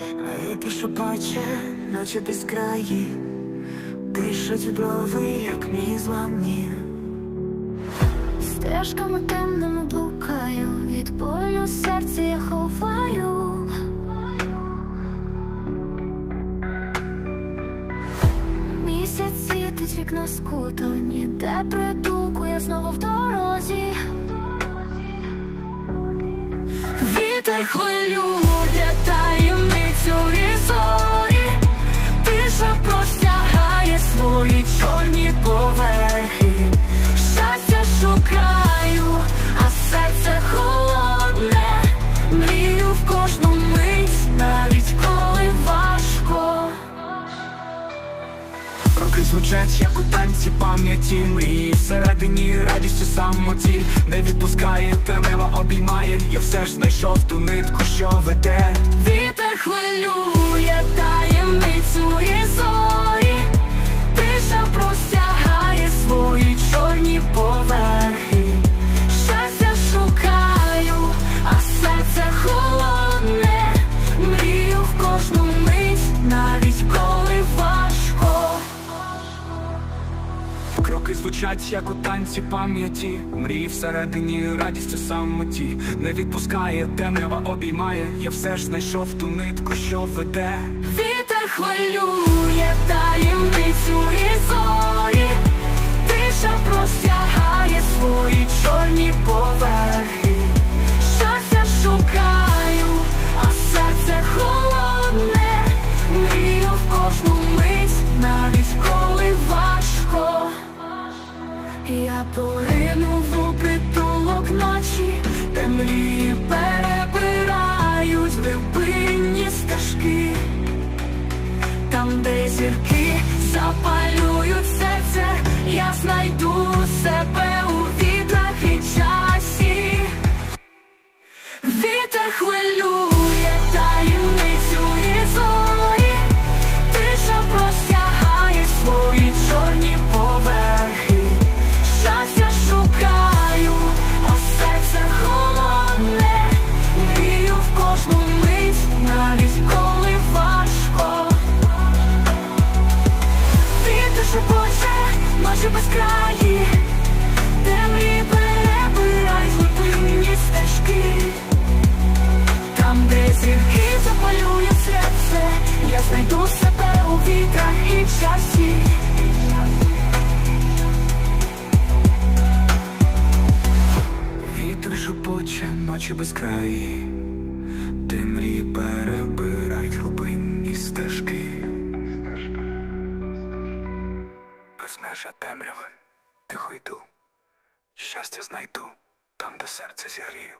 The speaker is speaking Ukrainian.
Вітер шепоче, наче без краї, дишать брови, як мій зламні. Стежками темними блукаю, від болю серце я ховаю. Місяць світить вікно скуто, ніде притулку, я знову в дорозі. Вітер хвилює таємницю Роки звучать, як у танці пам'яті мрії. Всередині радістю самоті Не відпускає, темрява обіймає. Я все ж знайшов ту нитку, що веде. Вітер хвилює Кроки звучать, як у танці пам'яті. Мрії всередині радістю самоті. Не відпускає, темрява обіймає. Я все ж знайшов ту нитку, що веде. Вітер хвилює таємницю і зорі, поринув у притулок ночі, темлі перебирають глибинні стежки, там, де зірки запалюють серце, я знайду безкраї, темрі перебирають глибинні стежки. Там, де зірки запалюють серце, я знайду себе у вітрах і часі. Вітер шепоче, ночі безкраї Де мрії перебирають Безмежа темряви, тихо йду. Щастя знайду, там, де серце зігрію